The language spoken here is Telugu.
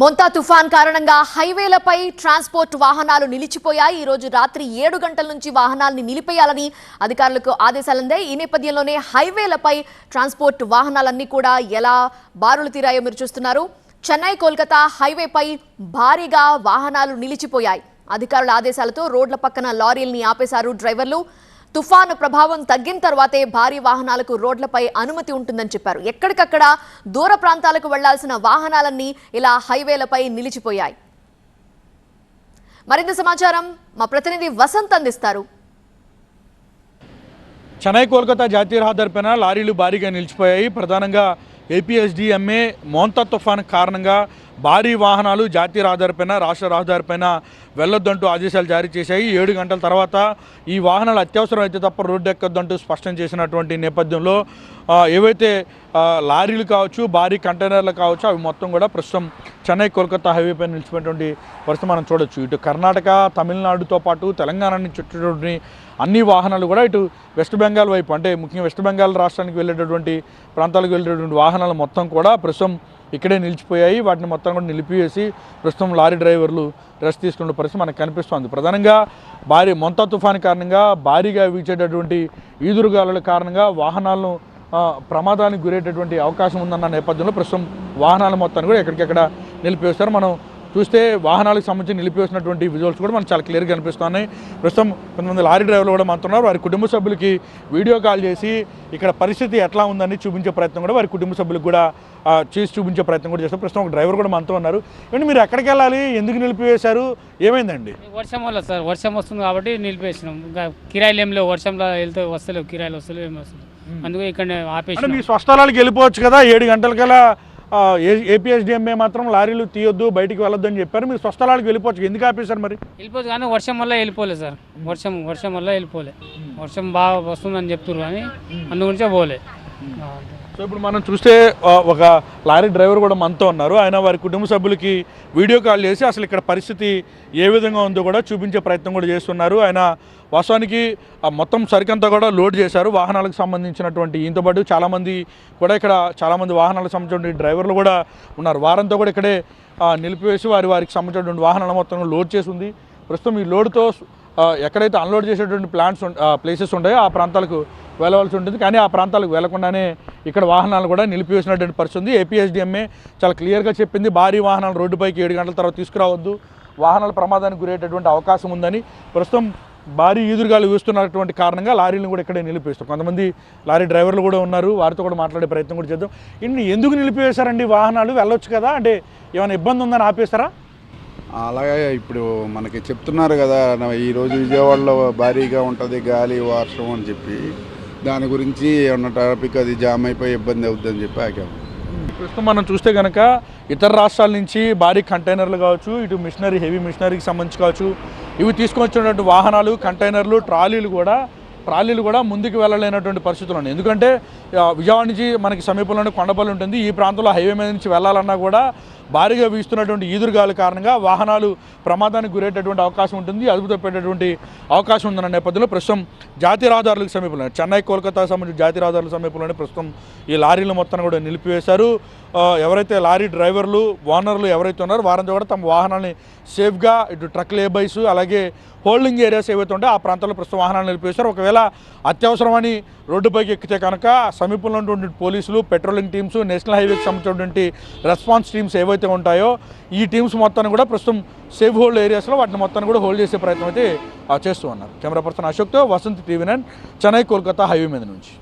మొంతా తుఫాన్ కారణంగా హైవేలపై ట్రాన్స్పోర్ట్ వాహనాలు నిలిచిపోయాయి. ఈ రోజు రాత్రి ఏడు గంటల నుంచి వాహనాల్ని నిలిపేయాలని అధికారులకు ఆదేశాలుందాయి ఈ నేపథ్యంలోనే హైవేలపై ట్రాన్స్పోర్ట్ వాహనాలన్నీ కూడా ఎలా బారులు తీరాయో మీరు చూస్తున్నారు. చెన్నై కోల్కతా హైవేపై భారీగా వాహనాలు నిలిచిపోయాయి. అధికారుల ఆదేశాలతో రోడ్ల పక్కన లారీల్ని ఆపేశారు డ్రైవర్లు. తుఫాను ప్రభావం తగ్గిన తర్వాతే భారీ వాహనాలకు రోడ్లపై అనుమతి ఉంటుందని చెప్పారు. ఎక్కడికక్కడ దూర ప్రాంతాలకు వెళ్ళాల్సిన వాహనాలన్నీ ఇలా హైవేలపై నిలిచిపోయాయి. మరింత సమాచారం మా ప్రతినిధి వసంత్ అందిస్తారు. చెన్నై కోల్కతా జాతీయ రహదారి పైన లారీలు భారీగా నిలిచిపోయాయి. ప్రధానంగా ఏపీఎస్డిఎంఏ మోంతా తుఫాన్ కారణంగా భారీ వాహనాలు జాతీయ రహదారిపైన రాష్ట్ర రహదారిపైన వెళ్ళొద్దంటూ ఆదేశాలు జారీ చేశాయి. ఏడు గంటల తర్వాత ఈ వాహనాలు అత్యవసరం అయితే తప్ప రోడ్డు ఎక్కొద్దంటూ స్పష్టం చేసినటువంటి నేపథ్యంలో ఏవైతే లారీలు కావచ్చు భారీ కంటైనర్లు కావచ్చు అవి మొత్తం కూడా ప్రస్తుతం చెన్నై కోల్కతా హైవే పైన నిలిచిపోయినటువంటి పరిస్థితి మనం చూడొచ్చు. ఇటు కర్ణాటక తమిళనాడుతో పాటు తెలంగాణని చుట్టేటువంటి అన్ని వాహనాలు కూడా ఇటు వెస్ట్ బెంగాల్ వైపు అంటే ముఖ్యంగా వెస్ట్ బెంగాల్ రాష్ట్రానికి వెళ్ళేటటువంటి ప్రాంతాలకు వెళ్ళేటటువంటి వాహనాలు మొత్తం కూడా ప్రస్తుతం ఇక్కడే నిలిచిపోయాయి. వాటిని మొత్తం కూడా నిలిపివేసి ప్రస్తుతం లారీ డ్రైవర్లు రెస్ట్ తీసుకున్న పరిస్థితి మనకు కనిపిస్తోంది. ప్రధానంగా భారీ మొంత తుఫాన్ కారణంగా భారీగా వీచేటటువంటి ఈదురుగాలుల కారణంగా వాహనాలను ప్రమాదానికి గురేటటువంటి అవకాశం ఉందన్న నేపథ్యంలో ప్రస్తుతం వాహనాల మొత్తాన్ని కూడా ఎక్కడికెక్కడ నిలిపివేస్తారు మనం చూస్తే వాహనాలకు సంబంధించి నిలిపివేసినటువంటి విజువల్స్ కూడా మనకు చాలా క్లియర్గా కనిపిస్తున్నాయి. ప్రస్తుతం కొంతమంది లారీ డ్రైవర్లు కూడా మనతో ఉన్నారు. వారి కుటుంబ సభ్యులకి వీడియో కాల్ చేసి ఇక్కడ పరిస్థితి ఎట్లా ఉందని చూపించే ప్రయత్నం కూడా వారి కుటుంబ సభ్యులకు కూడా చేసి చూపించే ప్రయత్నం కూడా చేస్తారు. ప్రస్తుతం ఒక డ్రైవర్ కూడా మనతో ఉన్నారు. ఏమంటే మీరు ఎక్కడికి వెళ్ళాలి? ఎందుకు నిలిపివేశారు? ఏమైందండి? వర్షం వల్ల సార్ వర్షం వస్తుంది కాబట్టి నిలిపేసినాం ఇంకా కిరాయిలు ఏం లేవు. వర్షంలో వెళ్తే వస్తలేవు. కిరాయిలు వస్తలేవు ఏం వస్తలేవు. అందుకే ఇక్కడ అంటే ఆపేసినాం మీ స్వస్థలాలకు వెళ్ళిపోవచ్చు కదా. ఏడు గంటలకల్లా ఏపీఎస్డిఎంఏ మాత్రం లారీలు తీయొద్దు బయటికి వెళ్ళొద్దు అని చెప్పారు. మీరు స్వస్థలాలకు వెళ్ళిపోవచ్చు. ఎందుకు ఆపేశారు మరి? వెళ్ళిపోదు కానీ వర్షం వల్ల వెళ్ళిపోలే సార్. వర్షం వర్షం వల్ల వెళ్ళిపోలే. వర్షం బాగా వస్తుందని చెప్తున్నారు కానీ అందుగురించే పోలే. సో ఇప్పుడు మనం చూస్తే ఒక లారీ డ్రైవర్ కూడా మనతో ఉన్నారు. ఆయన వారి కుటుంబ సభ్యులకి వీడియో కాల్ చేసి అసలు ఇక్కడ పరిస్థితి ఏ విధంగా ఉందో కూడా చూపించే ప్రయత్నం కూడా చేస్తున్నారు. ఆయన వాస్తవానికి ఆ మొత్తం సరికంతా కూడా లోడ్ చేశారు. వాహనాలకు సంబంధించినటువంటి దీంతో పాటు చాలామంది కూడా ఇక్కడ చాలామంది వాహనాలకు సంబంధించిన డ్రైవర్లు కూడా ఉన్నారు. వారంతో కూడా ఇక్కడే నిలిపివేసి వారి వారికి సంబంధించినటువంటి వాహనాల మొత్తం లోడ్ చేసి ఉంది. ప్రస్తుతం ఈ లోడ్తో ఎక్కడైతే అన్లోడ్ చేసేటువంటి ప్లాంట్స్ ప్లేసెస్ ఉంటాయో ఆ ప్రాంతాలకు వెళ్ళవలసి ఉంటుంది. కానీ ఆ ప్రాంతాలకు వెళ్ళకుండానే ఇక్కడ వాహనాలు కూడా నిలిపివేసినటువంటి పరిస్థితి ఉంది. ఏపీఎస్డిఎంఏ చాలా క్లియర్గా చెప్పింది. భారీ వాహనాలు రోడ్డుపైకి ఏడు గంటల తర్వాత తీసుకురావద్దు. వాహనాల ప్రమాదానికి గురయ్యేటటువంటి అవకాశం ఉందని ప్రస్తుతం భారీ ఈదురుగాలు వీస్తున్నటువంటి కారణంగా లారీలను కూడా ఇక్కడే నిలిపేస్తాం కొంతమంది లారీ డ్రైవర్లు కూడా ఉన్నారు. వారితో కూడా మాట్లాడే ప్రయత్నం కూడా చేద్దాం. ఇన్ని ఎందుకు నిలిపివేశారండి వాహనాలు? వెళ్ళొచ్చు కదా? అంటే ఏమైనా ఇబ్బంది ఉందని ఆపేస్తారా? అలాగే ఇప్పుడు మనకి చెప్తున్నారు కదా ఈరోజు విజయవాడలో భారీగా ఉంటుంది గాలి వర్షం అని చెప్పి. దాని గురించి ఏమన్నా ట్రాఫిక్ అది జామ్ అయిపోయి ఇబ్బంది అవుతుందని చెప్పి ఆగాము ప్రస్తుతం మనం చూస్తే కనుక ఇతర రాష్ట్రాల నుంచి భారీ కంటైనర్లు కావచ్చు ఇటు మిషనరీ హెవీ మిషనరీకి సంబంధించి కావచ్చు ఇవి తీసుకొచ్చినటువంటి వాహనాలు కంటైనర్లు ట్రాలీలు కూడా ట్రాలీలు కూడా ముందుకు వెళ్ళలేనటువంటి పరిస్థితులు ఉన్నాయి. ఎందుకంటే విజయవాడ నుంచి మనకి సమీపంలోనే కొండపల్లి ఉంటుంది. ఈ ప్రాంతంలో హైవే మీద నుంచి వెళ్ళాలన్నా కూడా భారీగా వీస్తున్నటువంటి ఈదురుగాలు కారణంగా వాహనాలు ప్రమాదానికి గురయ్యేటటువంటి అవకాశం ఉంటుంది. అదుపు తప్పేటటువంటి అవకాశం ఉందన్న నేపథ్యంలో ప్రస్తుతం జాతీయ రహదారులకు సమీపంలో చెన్నై కోల్కతా సంబంధించిన జాతీయ రహదారుల సమీపంలోనే ప్రస్తుతం ఈ లారీలు మొత్తాన్ని కూడా నిలిపివేశారు. ఎవరైతే లారీ డ్రైవర్లు ఓనర్లు ఎవరైతే ఉన్నారో వారంతా కూడా తమ వాహనాన్ని సేఫ్గా ఇటు ట్రక్ లేబైస్ అలాగే హోల్డింగ్ ఏరియాస్ ఏవైతే ఉంటాయో ఆ ప్రాంతాల్లో ప్రస్తుతం వాహనాలు నిలిపివేశారు. ఒకవేళ అత్యవసరమని రోడ్డుపైకి ఎక్కితే కనుక సమీపంలో ఉన్నటువంటి పోలీసులు పెట్రోలింగ్ టీమ్స్ నేషనల్ హైవేకి సంబంధించినటువంటి రెస్పాన్స్ టీమ్స్ ఏవైతే ఉంటాయో ఈ టీమ్స్ మొత్తాన్ని కూడా ప్రస్తుతం సేఫ్ హోల్డ్ ఏరియాస్లో వాటిని మొత్తాన్ని కూడా హోల్డ్ చేసే ప్రయత్నం అయితే చేస్తూ ఉన్నారు. Camera person అశోక్తో Vasanth TV nine Chennai Kolkata highway మీద నుంచి.